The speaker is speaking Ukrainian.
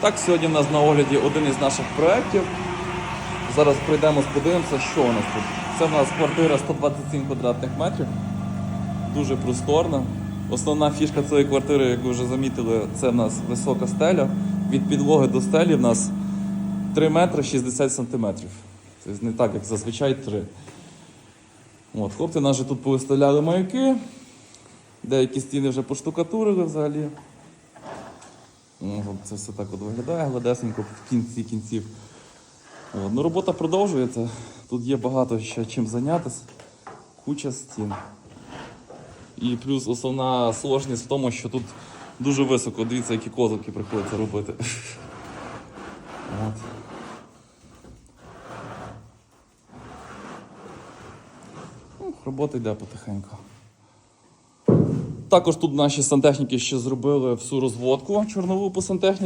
Так, сьогодні в нас на огляді один із наших проєктів. Зараз пройдемо, подивимося, що у нас тут. Це в нас квартира 127 квадратних метрів. Дуже просторна. Основна фішка цієї квартири, як ви вже замітили, це в нас висока стеля. Від підлоги до стелі в нас 3 метри 60 сантиметрів. Тобто не так, як зазвичай 3. От, хлопці же тут повиставляли маяки. Деякі стіни вже поштукатурили взагалі. Це все так от виглядає гладесенько в кінці кінців. Ну, робота продовжується. Тут є багато ще чим зайнятися. Куча стін. І плюс основна сложність в тому, що тут дуже високо. Дивіться, які козики приходиться робити. От. Ну, Робота йде потихеньку. Також тут наші сантехніки ще зробили всю розводку чорнову по сантехніці.